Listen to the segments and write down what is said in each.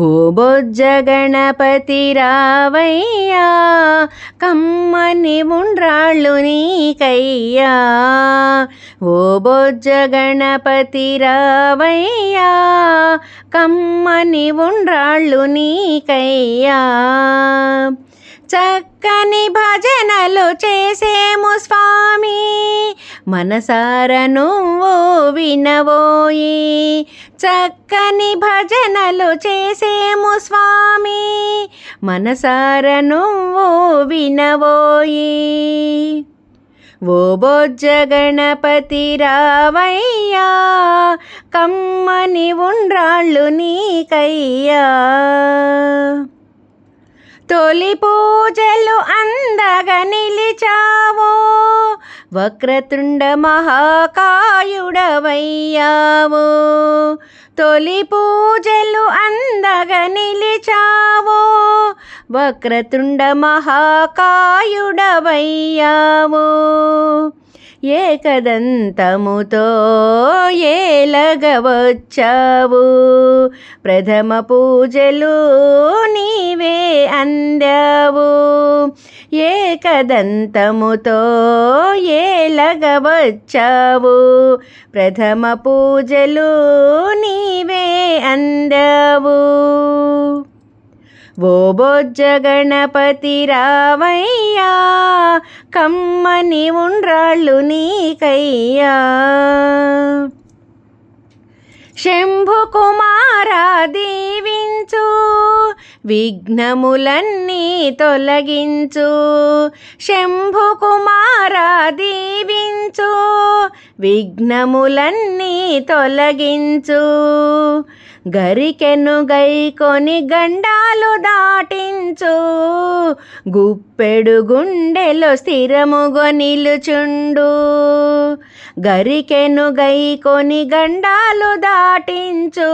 ఓ రావయ్యా కమ్మని ఉండ్రాళ్ళు నీకయ్యా. ఓ గణపతి రావయ్యా కమ్మని ఉండ్రాళ్ళు నీకయ్యా. చక్కని భజనలు చేసేము స్వామి మనసార నువ్వు వినవోయి చక్కని భజనలు చేసేము స్వామి. మనసార నువ్వు వినవోయి ఓ బొజ్జ గణపతి రావయ్యా. కమ్మని ఉండ్రాళ్ళు నీకయ్యా. తొలి పూజలు అందగా నిలిచావో. వక్రతుండ మహాకాయుడవయ్యావో. తొలి పూజ వక్రతుండ మహాకాయుడవయ్యావో ఏకదంతముతో ఏలగవచ్చావు. ప్రథమ పూజలు నీవే అందావు. ఏకదంతముతో ఏలగవచ్చావు. ప్రథమ పూజలు నీవే అందావు. ఓ బొజ్జ గణపతి రావయ్యా కమ్మని ఉండ్రాళ్ళు నీకయ్యా. శంభు కుమారా దీవించు విఘ్నములన్నీ తొలగించు. శంభు కుమారా దీవించు విఘ్నములన్నీ తొలగించు. గరికెను గైకొని గండాలు దాటించు. గుప్పెడు గుండెలో స్థిరముగొ నిలుచుండు. గరికెను గైకొని గండాలు దాటించు.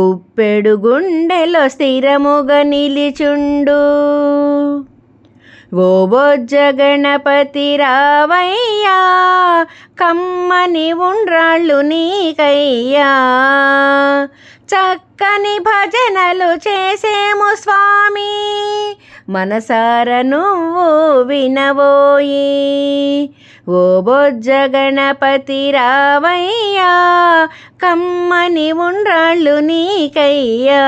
గుప్పెడు గుండెలో స్థిరముగ నిలిచుండు. ఓ బొజ్జ గణపతి రావయ్యా కమ్మని ఉండ్రాళ్ళు నీకయ్యా. చక్కని భజనలు చేసేము స్వామి మనసార నువ్వు వినవోయి ఓ బొజ్జ గణపతి రావయ్యా కమ్మని ఉండ్రాళ్ళు నీకయ్యా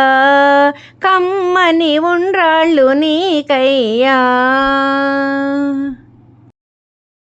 కమ్మని ఉండ్రాళ్ళు నీకయ్యా.